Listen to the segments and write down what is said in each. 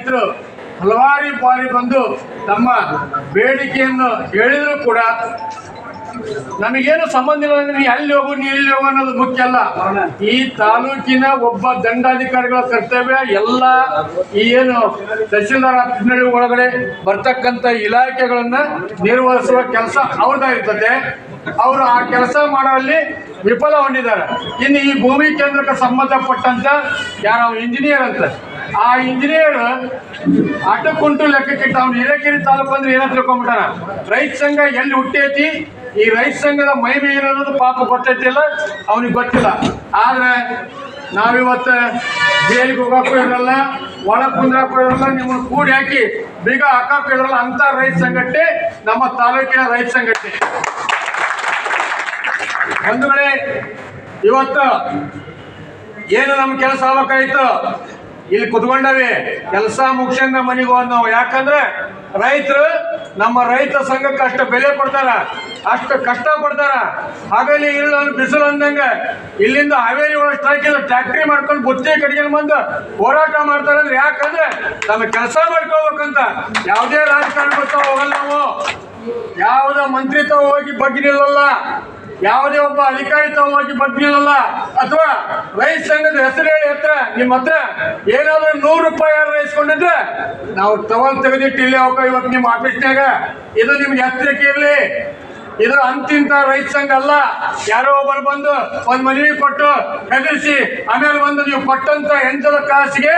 ರೈತರು ಹಲವಾರು ಬಾರಿ ಬಂದು ತಮ್ಮ ಬೇಡಿಕೆಯನ್ನು ಹೇಳಿದ್ರು ಕೂಡ ನಮಗೇನು ಸಂಬಂಧ ಇಲ್ಲ ಅಂದ್ರೆ ಅಲ್ಲಿ ಹೋಗು, ನೀ ಇಲ್ಲಿ ಹೋಗು ಅನ್ನೋದು ಮುಖ್ಯ ಅಲ್ಲ. ಈ ತಾಲೂಕಿನ ಒಬ್ಬ ದಂಡಾಧಿಕಾರಿಗಳ ಕರ್ತವ್ಯ ಎಲ್ಲ ಈ ಏನು ತಹಶೀಲ್ದಾರ್ ಆಫೀಸ್ನಲ್ಲಿ ಒಳಗಡೆ ಬರ್ತಕ್ಕಂಥ ಇಲಾಖೆಗಳನ್ನ ನಿರ್ವಹಿಸುವ ಕೆಲಸ ಅವ್ರದ್ದಾಗಿರ್ತದೆ ಅವರು ಆ ಕೆಲಸ ಮಾಡುವಲ್ಲಿ ವಿಫಲ ಹೊಂದಿದ್ದಾರೆ. ಇನ್ನು ಈ ಭೂಮಿ ಕೇಂದ್ರಕ್ಕೆ ಸಂಬಂಧಪಟ್ಟಂತ ಯಾರೋ ಇಂಜಿನಿಯರ್ ಅಂತ ಆ ಇಂಜಿನಿಯರ್ ಅಟಕುಂಟು ಲೆಕ್ಕಕ್ಕಿಟ್ಟ ಅವ್ನು ಹಿರೇಕೆರೆ ತಾಲೂಕು ಅಂದ್ರೆ ಏನೋ ತಿಳ್ಕೊಂಡ್ಬಿಟ್ಟಾರ ರೈತ ಸಂಘ ಎಲ್ಲಿ ಹುಟ್ಟೈತಿ? ಈ ರೈತ ಸಂಘದ ಮಹಿಮೆ ಏನನ್ನೋದು ಪಾಪ ಗೊತ್ತೈತಿಲ್ಲ ಅವನಿಗೆ ಗೊತ್ತಿಲ್ಲ. ಆದ್ರೆ ನಾವಿವತ್ತು ಜೈಲಿಗೆ ಹೋಗಕ್ಕೂ ಇರಲ್ಲ ಒಳ ಕುಂದ್ರಕ್ಕೂ ಇರಲ್ಲ, ನಿಮ್ಮನ್ನು ಕೂಡಿ ಹಾಕಿ ಬೀಗ ಹಾಕಕ್ಕೂ ಇರಲ್ಲ ಅಂತ ರೈತ ಸಂಘಟನೆ ನಮ್ಮ ತಾಲೂಕಿನ ರೈತ ಸಂಘಟನೆ. ಒಂದು ಇವತ್ತು ಏನು ನಮ್ಮ ಕೆಲಸ ಆಗ್ಬೇಕಾಯ್ತು ಇಲ್ಲಿ ಕುತ್ಕೊಂಡವಿ. ಕೆಲಸ ಮುಗಿಸ್ಕೊಂಡ ಮನೆಗೆ ಹೋದ್ ನಾವು ಯಾಕಂದ್ರೆ ರೈತರು ನಮ್ಮ ರೈತ ಸಂಘಕ್ಕೆ ಅಷ್ಟು ಬೆಲೆ ಕೊಡ್ತಾರ, ಅಷ್ಟು ಕಷ್ಟ ಪಡ್ತಾರ. ಇಲ್ಲಿ ಇಲ್ಲ ಬಿಸಿಲು ಅಂದಂಗೆ ಇಲ್ಲಿಂದ ಹಾವೇರಿ ಒಳಗೆ ಸ್ಟ್ರೈಕ್ ಇಲ್ಲ ಟ್ಯಾಕ್ಟ್ರಿ ಮಾಡ್ಕೊಂಡು ಬುತ್ತಿ ಕಡ್ಕೊಂಡು ಬಂದು ಹೋರಾಟ ಮಾಡ್ತಾರೆ ಅಂದ್ರೆ ಯಾಕಂದ್ರೆ ನಮ್ಮ ಕೆಲಸ ಮಾಡ್ಕೋಬೇಕಂತ ಯಾವುದೇ ರಾಜಕಾರಣ ಹೋಗಲ್ಲ ನಾವು. ಯಾವುದೇ ಮಂತ್ರಿತ್ವ ಹೋಗಿ ಬಗ್ಗೆ ಯಾವುದೇ ಒಬ್ಬ ಅಧಿಕಾರಿ ತವಾಗಿ ಅಥವಾ ರೈತ ಸಂಘದ ಹೆಸರು ಹೇಳಿ ಹತ್ರ ನಿಮ್ಮ ಹತ್ರ ಏನಾದ್ರೂ ನೂರು ರೂಪಾಯಿ ಯಾರು ರೈಸ್ಕೊಂಡಿದ್ರೆ ನಾವು ತವಲ್ ತೆಗೆದಿಟ್ಟು ಇಲ್ಲೇ ಹೋಗ ಇವತ್ತು ನಿಮ್ಮ ಆಫೀಸ್ನಾಗ ಇದು ನಿಮ್ಗೆ ಎಚ್ಚರಿಕೆ ಇರಲಿ. ಇದು ಅಂತಿಂತ ರೈತ ಸಂಘ ಅಲ್ಲ. ಯಾರೋ ಒಬ್ಬರು ಬಂದು ಒಂದು ಮನವಿ ಕೊಟ್ಟು ಹೆದರಿಸಿ ಆಮೇಲೆ ಬಂದು ನೀವು ಕೊಟ್ಟಂತ ಎಂಜಲ ಕಾಸಿಗೆ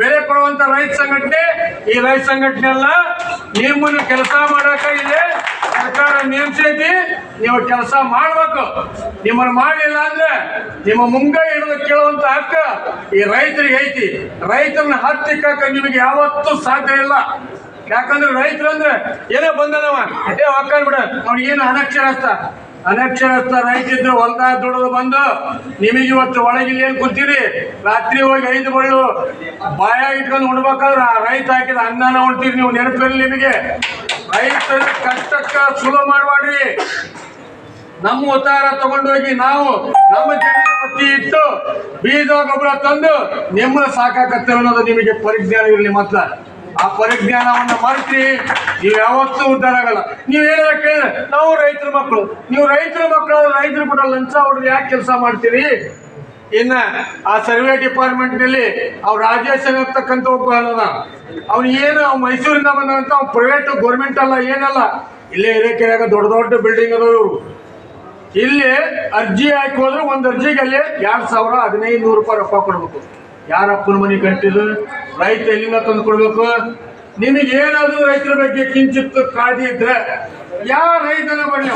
ಬೆಲೆ ಕೊಡುವಂತ ರೈತ ಸಂಘಟನೆ. ಈ ರೈತ ಸಂಘಟನೆ ಅಲ್ಲ, ನಿಮ್ಮನ್ನು ಕೆಲಸ ಮಾಡಕ ಇದೆ ಸರ್ಕಾರ ನೇಮಿಸೈತಿ. ನೀವು ಕೆಲಸ ಮಾಡ್ಬೇಕು. ನಿಮ್ಮನ್ನು ಮಾಡಲಿಲ್ಲ ಅಂದ್ರೆ ನಿಮ್ಮ ಮುಂಗೈ ಹಿಡಿದು ಕೇಳುವಂತ ಹಕ್ಕ ಈ ರೈತರಿಗೆ ಐತಿ. ರೈತರನ್ನ ಹತ್ತಿಕ್ಕ ನಿಮಗೆ ಯಾವತ್ತೂ ಸಾಧ್ಯ ಇಲ್ಲ. ಯಾಕಂದ್ರೆ ರೈತರು ಅಂದ್ರೆ ಏನೋ ಬಂದನವ? ಏ ಒಕ್ಕಾನ್ ಬಿಡ. ಅವ್ನಿಗೇನು ಅನಕ್ಷರಸ್ಥ? ಅನಕ್ಷರಸ್ಥ ರೈತಿದ್ರು ಹೊಲ್ದಾಗ ದುಡಿದು ಬಂದು ನಿಮಗೆ ಇವತ್ತು ಒಳಗಿಲ್ಲಿ ಏನ್ ಕುಂತೀರಿ? ರಾತ್ರಿ ಹೋಗಿ ಐದು ಬಳ್ಳು ಬಾಯ ಇಟ್ಕೊಂಡು ಉಣ್ಬೇಕಾದ್ರೆ ಆ ರೈತ ಹಾಕಿದ ಅನ್ನನ ಉಣ್ತೀರಿ ನೀವು ನೆನಪಿರಲಿ ನಿಮಗೆ. ರೈತರ ಕಷ್ಟಕ್ಕ ಸುಲಭ ಮಾಡಬೇಡ್ರಿ ನಮ್ಮ ಉತ್ತಾರ ತಗೊಂಡೋಗಿ ನಾವು ನಮ್ಮ ಜನ ಒತ್ತಿ ಇಟ್ಟು ಬೀಜ, ಗೊಬ್ಬರ ತಂದು ನಿಮ್ಮ ಸಾಕಾಕತ್ತೆ ಅನ್ನೋದು ನಿಮಗೆ ಪರಿಜ್ಞಾನ ಇರಲಿ ಮಾತ್ರ. ಆ ಪರಿಜ್ಞಾನವನ್ನು ಮರೆತಿ ನೀವು ಯಾವತ್ತೂ ಉದ್ದಾರ ಆಗಲ್ಲ. ನೀವು ಏನಾರ ಕೇಳಿದ್ರೆ, ನಾವು ರೈತರ ಮಕ್ಕಳು. ನೀವು ರೈತರ ಮಕ್ಕಳು ರೈತರು ಕೂಡ ಲಂಚ ಹೊಡೆದು ಯಾಕೆ ಕೆಲಸ ಮಾಡ್ತೀರಿ? ಇನ್ನ ಆ ಸರ್ವೆ ಡಿಪಾರ್ಟ್ಮೆಂಟ್ನಲ್ಲಿ ಅವ್ರು ರಾಜೇಶ್ ಅಂತಕ್ಕಂಥ ಒಬ್ಬ ಅಲ್ಲದ ಅವ್ನು ಏನು ಮೈಸೂರಿಂದ ಬಂದಂತ ಪ್ರೈವೇಟ್ ಗೌರ್ಮೆಂಟ್ ಅಲ್ಲ, ಏನಲ್ಲ. ಇಲ್ಲೇ ಹಿರೇಕೆರೆಯಾಗ ದೊಡ್ಡ ದೊಡ್ಡ ಬಿಲ್ಡಿಂಗ್ ಅದಾವ ಇವರು. ಇಲ್ಲಿ ಅರ್ಜಿ ಹಾಕಿ ಹೋದ್ರೆ ಒಂದು ಅರ್ಜಿಗೆ ಅಲ್ಲಿ ಎರಡು ಸಾವಿರ ಹದಿನೈದು ನೂರು ರೂಪಾಯಿ ರೊಕ್ಕ ಕೊಡ್ಬೇಕು. ಯಾರ ಅಪ್ಪನ ಮನೆ ಕಟ್ಟಿದ್ರು ರೈತ ಎಲ್ಲಿಂದ ತಂದು ಕೊಡ್ಬೇಕು? ನಿಮಗೆ ಏನಾದರೂ ರೈತರ ಬಗ್ಗೆ ಕಿಂಚಿತ್ ಕಾದಿ ಇದ್ರೆ ಯಾವ ರೈತನ ಬರಲಿ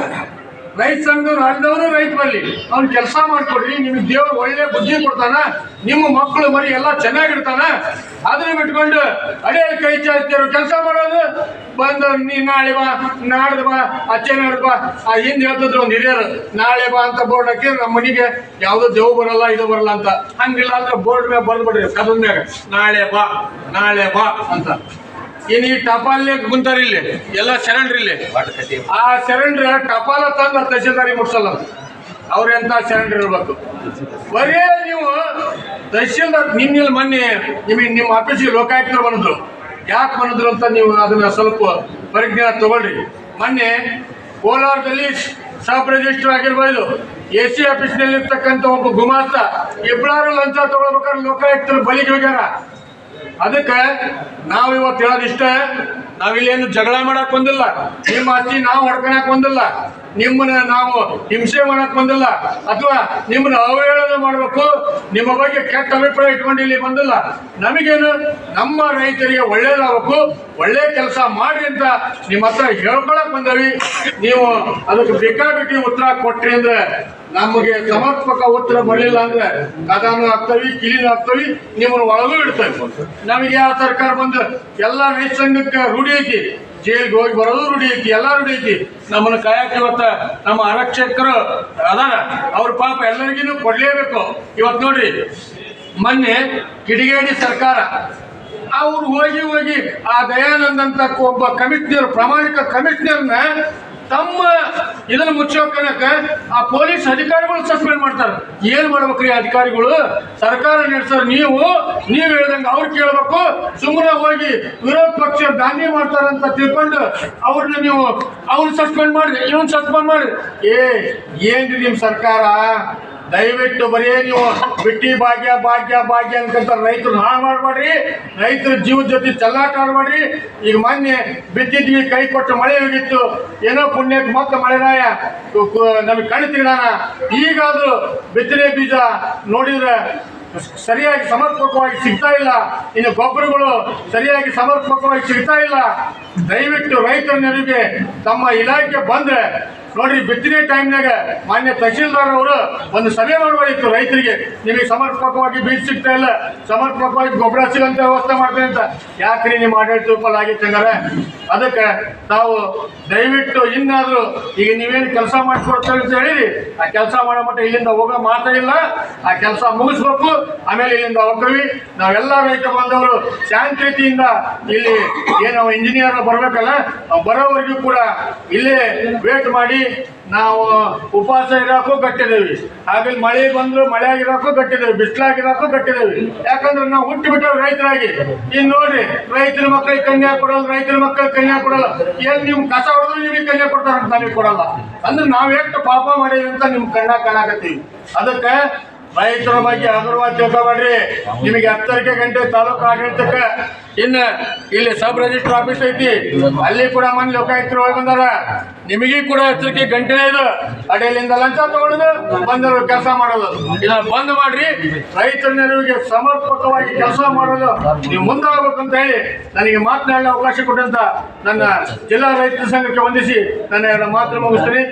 ರೈತ ಸಂಘದವ್ರು ಅಲ್ಲದವರು ರೈತ ಬರಲಿ ಅವ್ನು ಕೆಲಸ ಮಾಡ್ಕೊಡ್ರಿ, ನಿಮಗೆ ದೇವ್ರು ಒಳ್ಳೆ ಬುದ್ಧಿ ಕೊಡ್ತಾನ, ನಿಮ್ಮ ಮಕ್ಕಳು ಮರಿ ಎಲ್ಲ ಚೆನ್ನಾಗಿರ್ತಾನ. ಅದನ್ನ ಬಿಟ್ಕೊಂಡು ಅಡಿಯಲ್ಲಿ ಕೈ ಚಾಚ್ತಿರೋ ಕೆಲಸ ಮಾಡೋದು, ಬಂದ ನೀ ನಾಳೆ ಬಾ, ನಾಡ್ದು ಬಾ, ಅಚ್ಚೆ ನಾಡ್ದು ಬಾ. ಆ ಹಿಂದೆ ಹೇಳ್ತಿದ್ರು ಒಂದು ಹಿರಿಯರು, ನಾಳೆ ಬಾ ಅಂತ ಬೋರ್ಡ್ ಹಾಕಿ ನಮ್ಮ ಮನೆಗೆ ಯಾವುದೋ ದೇವ್ ಬರಲ್ಲ, ಇದು ಬರಲ್ಲ ಅಂತ. ಹಂಗಿಲ್ಲ ಅಂದ್ರೆ ಬೋರ್ಡ್ ಮೇಲೆ ಬರ್ದು ಬಿಡ್ರಿ ಮ್ಯಾಗ ನಾಳೆ ಬಾ ನಾಳೆ ಬಾ ಅಂತ. ಇನ್ನು ಈ ಟಪಾಲ್ನೇ ಕುಂತಾರ ಇಲ್ಲಿ ಎಲ್ಲ ಶರಣರು ಇಲ್ಲಿ. ಆ ಶರಣರ ಟಪಾಲ ತಂದು ತಹಶೀಲ್ದಾರಿ ಮುಟ್ಸಲ್ಲ ಅವ್ರೆಂತ ಶರಣರು ಇರ್ಬೇಕು. ಬರೇ ನೀವು ತಹಶೀಲ್ದಾರ್ ನಿನ್ನಿಲ್ ಮೊನ್ನೆ ನಿಮಗೆ ನಿಮ್ಮ ಆಫೀಸಿಗೆ ಲೋಕಾಯುಕ್ತರು ಬಂದ್ರು. ಯಾಕೆ ಬಂದ್ರು ಅಂತ ನೀವು ಅದನ್ನ ಸ್ವಲ್ಪ ಪರಿಜ್ಞಾನ ತಗೊಳ್ರಿ. ಮೊನ್ನೆ ಕೋಲಾರದಲ್ಲಿ ಸಬ್ ರಿಜಿಸ್ಟರ್ ಆಗಿರ್ಬೋದು ಎ ಸಿ ಆಫೀಸ್ನಲ್ಲಿ ಇರ್ತಕ್ಕಂಥ ಒಬ್ಬ ಗುಮಾಸ್ತ ಇಬ್ಬರು ಲಂಚ ತಗೊಳ್ಬೇಕಾದ್ರೆ ಲೋಕಾಯುಕ್ತರು ಬಲಿಗೆ ಹೋಗ್ಯಾರ. ಅದಕ್ಕೆ ನಾವು ಇವತ್ತು ಹೇಳೋದಿಷ್ಟ, ನಾವಿಲ್ಲೇನು ಜಗಳ ಮಾಡಕ್ ಬಂದಿಲ್ಲ. ನಿಮ್ಮ ಆಸ್ತಿ ನಾವು ಹೊಡ್ಕೊಳಕ್ ಬಂದಿಲ್ಲ. ನಿಮ್ಮನ್ನ ನಾವು ಹಿಂಸೆ ಮಾಡಕ್ ಬಂದಿಲ್ಲ. ಅಥವಾ ನಿಮ್ಮನ್ನ ಅವಹೇಳನ ಮಾಡಬೇಕು. ನಿಮ್ಮ ಬಗ್ಗೆ ಕೆಟ್ಟ ಅಭಿಪ್ರಾಯ ಇಟ್ಕೊಂಡು ಇಲ್ಲಿ ಬಂದಿಲ್ಲ. ನಮಗೇನು ನಮ್ಮ ರೈತರಿಗೆ ಒಳ್ಳೇದಾಗಬೇಕು. ಒಳ್ಳೆ ಕೆಲಸ ಮಾಡಿ ಅಂತ ನಿಮ್ಮ ಹತ್ರ ಹೇಳ್ಕೊಳಕ್ ಬಂದವಿ. ನೀವು ಅದಕ್ಕೆ ಬೇಕಾಬಿಟ್ಟಿ ಉತ್ತರ ಕೊಟ್ರಿ ಅಂದ್ರೆ ನಮಗೆ ಸಮರ್ಪಕ ಉತ್ತರ ಬರಲಿಲ್ಲ ಅಂದ್ರೆ ಕದಾನು ಆಗ್ತವಿ ಕಿಲಿನ ಆಗ್ತವಿ, ನಿಮ್ಮನ್ನು ಒಳಗೂ ಇಡ್ತವಿ. ನಮಗೆ ಆ ಸರ್ಕಾರ ಬಂದು ಎಲ್ಲ ರೈತ ಸಂಘಕ್ಕೆ ರೂಢಿ ಐತಿ ಜೈಲ್ಗೆ ಹೋಗಿ ಬರೋದು ರೂಢಿ ಐತಿ ಎಲ್ಲ ರೂಢಿ ಐತಿ ನಮ್ಮನ್ನು ಕಾಯಕ್ಕೆ ಇವತ್ತ ನಮ್ಮ ಆರಕ್ಷಕರು ಅದಾರ. ಅವ್ರ ಪಾಪ ಎಲ್ಲರಿಗೂ ಕೊಡ್ಲೇಬೇಕು. ಇವತ್ತು ನೋಡ್ರಿ, ಮೊನ್ನೆ ಕಿಡಿಗೇಡಿ ಸರ್ಕಾರ ಅವ್ರು ಹೋಗಿ ಹೋಗಿ ಆ ದಯಾನಂದ್ ಅಂತ ಒಬ್ಬ ಕಮಿಷನರ್ ಪ್ರಾಮಾಣಿಕ ಕಮಿಷನರ್ನ ತಮ್ಮ ಇದನ್ನ ಮುಚ್ಚೋಕನಕ ಆ ಪೊಲೀಸ್ ಅಧಿಕಾರಿಗಳು ಸಸ್ಪೆಂಡ್ ಮಾಡ್ತಾರೆ. ಏನ್ ಮಾಡ್ಬೇಕ್ರಿ ಅಧಿಕಾರಿಗಳು? ಸರ್ಕಾರ ನಡೆಸೋರು ನೀವು ನೀವು ಹೇಳ್ದಂಗೆ ಅವ್ರು ಕೇಳ್ಬೇಕು. ಸುಮ್ಮನೆ ಹೋಗಿ ವಿರೋಧ ಪಕ್ಷ ದಾಂಧಿ ಮಾಡ್ತಾರಂತ ತಿಳ್ಕೊಂಡು ಅವ್ರನ್ನ ನೀವು ಅವ್ರು ಸಸ್ಪೆಂಡ್ ಮಾಡಿ ಇವನ್ ಸಸ್ಪೆಂಡ್ ಮಾಡಿ ಏ, ಏನ್ರಿ ನಿಮ್ ಸರ್ಕಾರ? ದಯವಿಟ್ಟು ಬರೀ ನೀವು ಬಿಟ್ಟಿ ಭಾಗ್ಯ ಭಾಗ್ಯ ಭಾಗ್ಯ ಅನ್ಕಂತ ರೈತರು ಹಾಳು ಮಾಡ್ಬೇಡ್ರಿ. ರೈತರ ಜೀವದ ಜೊತೆ ಚೆಲ್ಲಾಟ ಆಡ್ಬೇಡ್ರಿ. ಈಗ ಮೊನ್ನೆ ಬಿದ್ದಿದ್ವಿ, ಕೈ ಕೊಟ್ಟು ಮಳೆ ಹೋಗಿತ್ತು. ಏನೋ ಪುಣ್ಯಕ್ಕೆ ಮತ್ತೆ ಮಳೆನಾಯ ನಮಗೆ ಕಣ್ಣು ತೆಗ್ದಾನ ಈಗಾದ್ರೂ ಬಿತ್ತನೆ ಬೀಜ ನೋಡಿದ್ರೆ ಸರಿಯಾಗಿ ಸಮರ್ಪಕವಾಗಿ ಸಿಗ್ತಾ ಇಲ್ಲ. ಇನ್ನು ಗೊಬ್ಬರಗಳು ಸರಿಯಾಗಿ ಸಮರ್ಪಕವಾಗಿ ಸಿಗ್ತಾ ಇಲ್ಲ. ದಯವಿಟ್ಟು ರೈತರ ನೆರವಿಗೆ ತಮ್ಮ ಇಲಾಖೆ ಬಂದ್ರೆ ನೋಡ್ರಿ, ಬಿತ್ತನೆ ಟೈಮ್ನಾಗ ಮಾನ್ಯ ತಹಶೀಲ್ದಾರ್ ಅವರು ಒಂದು ಸಭೆ ಮಾಡಬೇಕಿತ್ತು ರೈತರಿಗೆ. ನಿಮಗೆ ಸಮರ್ಪಕವಾಗಿ ಬೀಜ ಸಿಗ್ತಾ ಇಲ್ಲ, ಸಮರ್ಪಕವಾಗಿ ಗೊಬ್ಬರ ಸಿಗಂತ ವ್ಯವಸ್ಥೆ ಮಾಡ್ತೀನಿ ಅಂತ. ಯಾಕ್ರಿ ನಿಮ್ಮ ಆಡಳಿತ ರೂಪಲ್ಲಿ ಆಗಿತ್ತು ಹಂಗಾರೆ ಅದಕ್ಕೆ ತಾವು ದಯವಿಟ್ಟು ಇನ್ನಾದರೂ ಈಗ ನೀವೇನು ಕೆಲಸ ಮಾಡಿಕೊಡ್ತಾರೆ ಅಂತ ಹೇಳಿ ಆ ಕೆಲಸ ಮಾಡೋ ಮಟ್ಟ ಇಲ್ಲಿಂದ ಹೋಗೋ ಮಾತ್ರ ಇಲ್ಲ. ಆ ಕೆಲಸ ಮುಗಿಸ್ಬೇಕು. ಆಮೇಲೆ ಇಲ್ಲಿಂದ ಹೋಗ್ತೀವಿ. ನಾವೆಲ್ಲ ರೈತ ಬಂದವರು ಶಾಂತಿಯಿಂದ ಇಲ್ಲಿ ಏನು ಇಂಜಿನಿಯರ್ ಬರಬೇಕಲ್ಲ ಬರೋವರೆಗೂ ಕೂಡ ಇಲ್ಲೇ ವೇಟ್ ಮಾಡಿ ನಾವು ಉಪವಾಸ ಇರೋಕ್ಕೂ ಗಟ್ಟಿದೇವಿ ಹಾಗೆ ಮಳೆ ಬಂದ್ರು ಮಳೆ ಆಗಿರೋಕ್ಕೂ ಗಟ್ಟಿದೇವಿ ಬಿಸಿಲಾಗಿರೋಕ್ಕೂ ಗಟ್ಟಿದೇವಿ ಯಾಕಂದ್ರೆ ನಾವು ಹುಟ್ಟು ಬಿಟ್ಟೇವೆ ರೈತರಾಗಿ. ಇನ್ನು ನೋಡ್ರಿ ರೈತರ ಮಕ್ಕಳಿಗೆ ಕನ್ಯಾ ಕೊಡಲ್ಲ ರೈತರ ಮಕ್ಕಳಿಗೆ ಕನ್ಯಾ ಕೊಡಲ್ಲ. ಏನ್ ನಿಮ್ ಕಸ ಹೊಡೆದ್ರು ನಿಮಗೆ ಕನ್ಯಾ ಕೊಡ್ತಾರಂತ ನಮಗೆ ಕೊಡಲ್ಲ. ಅಂದ್ರೆ ನಾವ್ ಎಷ್ಟು ಪಾಪ ಮಾಡಿದ್ವಿ ಅಂತ ನಿಮ್ ಕಣ್ಣ ಕಾಣಕತ್ತೀವಿ. ಅದಕ್ಕೆ ರೈತರ ಬಗ್ಗೆ ಹಗುರವಾಗಿ ಮಾಡ್ರಿ. ನಿಮಗೆ ಹತ್ತರಿಕೆ ಗಂಟೆ, ತಾಲೂಕು ಆಡಳಿತಕ್ಕೆ. ಇನ್ನು ಇಲ್ಲಿ ಸಬ್ ರಿಜಿಸ್ಟರ್ ಆಫೀಸ್ ಐತಿ. ಅಲ್ಲಿ ಕೂಡ ಮನೆ ಲೋಕಾಯುಕ್ತರು ಹೋಗಿ ಬಂದಾರ. ನಿಮಗೆ ಕೂಡ ಎಚ್ಚರಿಕೆ ಗಂಟೆನೇ ಇದು. ಅಡಿಯಲ್ಲಿಂದ ಲಂಚ ತಗೊಳ್ಳೋದು ಬಂದರು, ಕೆಲಸ ಮಾಡೋದು. ಇದನ್ನ ಬಂದ್ ಮಾಡ್ರಿ. ರೈತರ ನೆರವಿಗೆ ಸಮರ್ಪಕವಾಗಿ ಕೆಲಸ ಮಾಡೋದು. ನೀವು ಮುಂದಾಗಬೇಕಂತ ಹೇಳಿ ನನಗೆ ಮಾತನಾಡಲು ಅವಕಾಶ ಕೊಟ್ಟಂತ ನನ್ನ ಜಿಲ್ಲಾ ರೈತ ಸಂಘಕ್ಕೆ ವಂದಿಸಿ ನನ್ನ ಎರಡು ಮಾತು ಮುಗಿಸ್ತೀನಿ.